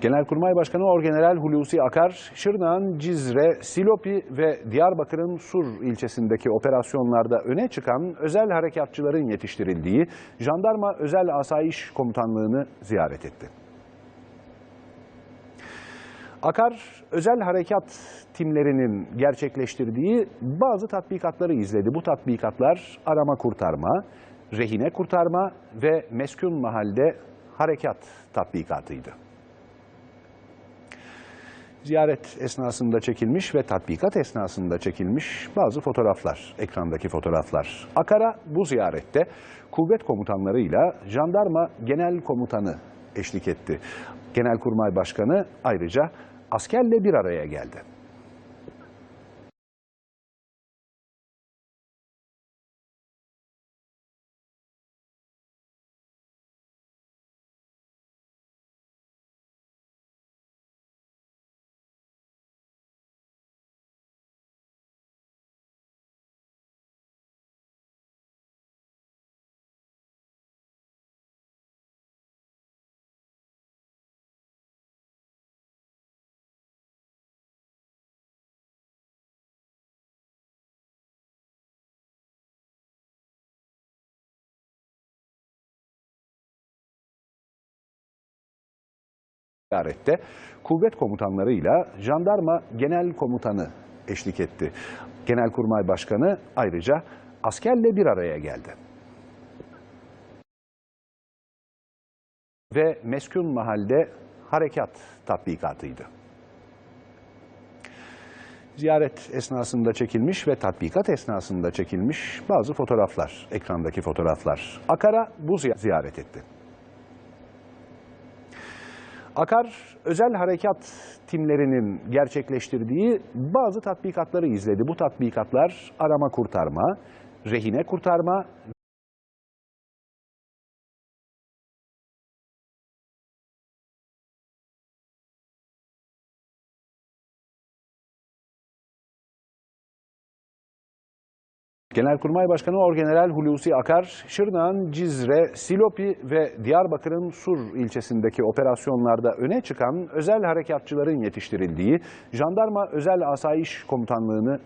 Genelkurmay Başkanı Orgeneral Hulusi Akar, Şırnak'ın Cizre, Silopi ve Diyarbakır'ın Sur ilçesindeki operasyonlarda öne çıkan özel harekatçıların yetiştirildiği Jandarma Özel Asayiş Komutanlığı'nı ziyaret etti. Akar, özel harekat timlerinin gerçekleştirdiği bazı tatbikatları izledi. Bu tatbikatlar arama kurtarma, rehine kurtarma ve meskun mahalde harekat tatbikatıydı. Ziyaret esnasında çekilmiş ve tatbikat esnasında çekilmiş bazı fotoğraflar, ekrandaki fotoğraflar. Akar'a bu ziyarette kuvvet komutanlarıyla jandarma genel komutanı eşlik etti. Genelkurmay Başkanı ayrıca askerle bir araya geldi. Ziyarette kuvvet komutanlarıyla jandarma genel komutanı eşlik etti. Genelkurmay Başkanı ayrıca askerle bir araya geldi. Ve meskun mahalde harekat tatbikatıydı. Ziyaret esnasında çekilmiş ve tatbikat esnasında çekilmiş bazı fotoğraflar, ekrandaki fotoğraflar. Akar'a bu ziy- ziyaret etti. Akar, özel harekat timlerinin gerçekleştirdiği bazı tatbikatları izledi. Bu tatbikatlar arama kurtarma, rehine kurtarma Genelkurmay Başkanı Orgeneral Hulusi Akar, Şırnak'ın Cizre, Silopi ve Diyarbakır'ın Sur ilçesindeki operasyonlarda öne çıkan özel harekatçıların yetiştirildiği Jandarma Özel Asayiş Komutanlığı'nı